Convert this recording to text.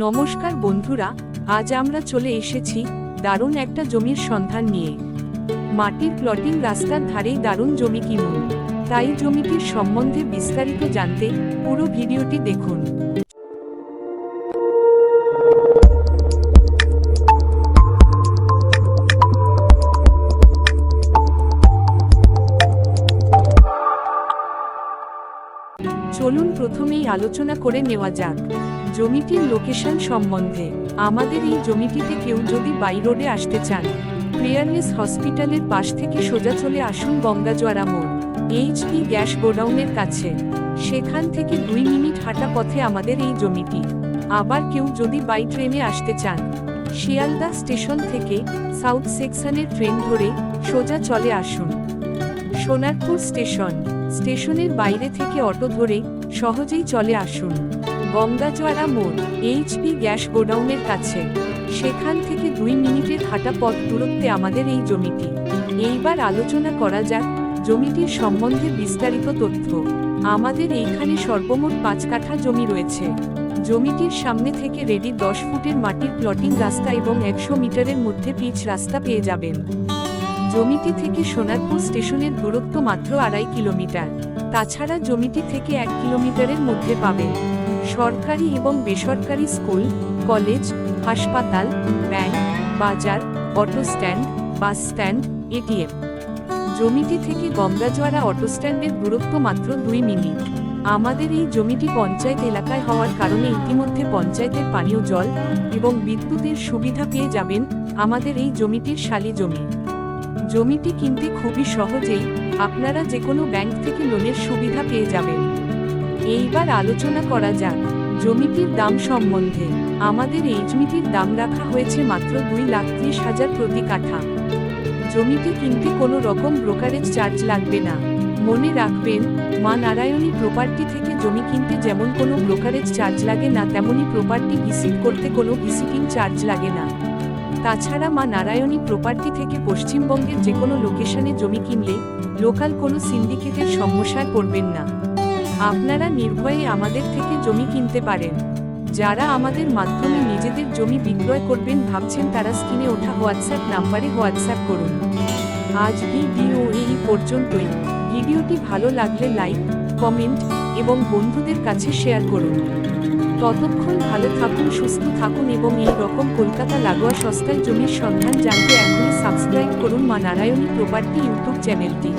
নমস্কার বন্ধুরা, আজ আমরা চলে এসেছি দারুণ একটা জমির সন্ধান নিয়ে। মাটির প্লটিং রাস্তার ধারেই দারুণ জমি কিনুন। তাই জমিটির সম্বন্ধে বিস্তারিত জানতে পুরো ভিডিওটি দেখুন। চলুন প্রথমেই আলোচনা করে নেওয়া যাক। জমিটির লোকেশন সম্বন্ধে। আমাদের এই জমিটিতে কেউ যদি বাই রোডে আসতে চান প্রেয়ারলেস হসপিটালের পাশ থেকে সোজা চলে আসুন গঙ্গাজোয়ারা মোড়। এইচপি গ্যাস গোডাউনের কাছে। সেখান থেকে দুই মিনিট হাঁটা পথে আমাদের এই জমিটি। আবার কেউ যদি বাই ট্রেনে আসতে চান, শিয়ালদা স্টেশন থেকে সাউথ সেকশনের ট্রেন ধরে সোজা চলে আসুন। সোনারপুর স্টেশন। স্টেশনের বাইরে থেকে অটো ধরে সহজেই চলে আসুন। গঙ্গাজোয়ারা মোড় এইচপি গ্যাস গোডাউনের কাছে। সেখান থেকে দুই মিনিটের হাঁটা পথ দূরত্বে আমাদের এই জমিটি। এইবার আলোচনা করা যাক জমিটির সম্বন্ধে বিস্তারিত তথ্য। আমাদের এইখানে সর্বমোট পাঁচ কাঠা জমি রয়েছে। জমিটির সামনে থেকে রেডি দশ ফুটের মাটির প্লটিং রাস্তা এবং একশো মিটারের মধ্যে পিচ রাস্তা পেয়ে যাবেন। জমিটি থেকে সোনারপুর স্টেশনের দূরত্ব মাত্র আড়াই কিলোমিটার। তাছাড়া জমিটি থেকে এক কিলোমিটারের মধ্যে পাবেন। সরকারি এবং বেসরকারি স্কুল, কলেজ, হাসপাতাল, ব্যাংক, বাজার, auto stand, bus stand ATM জমিটি থেকে গঙ্গাজোয়ারা অটো স্ট্যান্ডের দূরত্ব মাত্র দুই মিনিট। আমাদের এই জমিটি পঞ্চায়েত এলাকায় হওয়ার কারণে ইতিমধ্যে পঞ্চায়েতের পানীয় জল এবং বিদ্যুতের সুবিধা পেয়ে যাবেন আমাদের এই জমিটির শালি জমি। জমিটি কিনতে খুবই সহজেই আপনারা যে কোনো ব্যাংক থেকে লোনের সুবিধা পেয়ে যাবেন। এইবার আলোচনা করা যাক জমিটির দাম সম্বন্ধে। আমাদের এই জমিটির দাম রাখা হয়েছে মাত্র দুই লাখ ত্রিশ হাজার প্রতি কাঠা। জমিটি কিনতে কোনো রকম ব্রোকারেজ চার্জ লাগবে না। মনে রাখবেন, মা নারায়ণী প্রপার্টি থেকে জমি কিনতে যেমন কোনো ব্রোকারেজ চার্জ লাগে না, তেমনি প্রপার্টি ভিজিট করতে কোনো ভিজিটিং চার্জ লাগে না। তাছাড়া মা নারায়ণী প্রপার্টি থেকে পশ্চিমবঙ্গের যে কোনো লোকেশনে জমি কিনলে লোকাল কোনো সিন্ডিকেটের সমস্যায় পড়বেন না। আপনারা নির্ভয়ে আমাদের থেকে জমি কিনতে পারেন। যারা আমাদের মাধ্যমে নিজেদের জমি বিক্রয় করবেন ভাবছেন তারা স্ক্রিনে ওঠা হোয়াটসঅ্যাপ নাম্বারে হোয়াটসঅ্যাপ করুন। আজ ভিডিও এই পর্যন্তই। ভিডিওটি ভালো লাগলে লাইক, কমেন্ট এবং বন্ধুদের কাছে শেয়ার করুন। ততক্ষণ ভালো থাকুন, সুস্থ থাকুন এবং এই রকম কলকাতা লাগোয়া সস্তায় জমির সন্ধান জানতে এখনই সাবস্ক্রাইব করুন মা নারায়ণী প্রপার্টি ইউটিউব চ্যানেলটি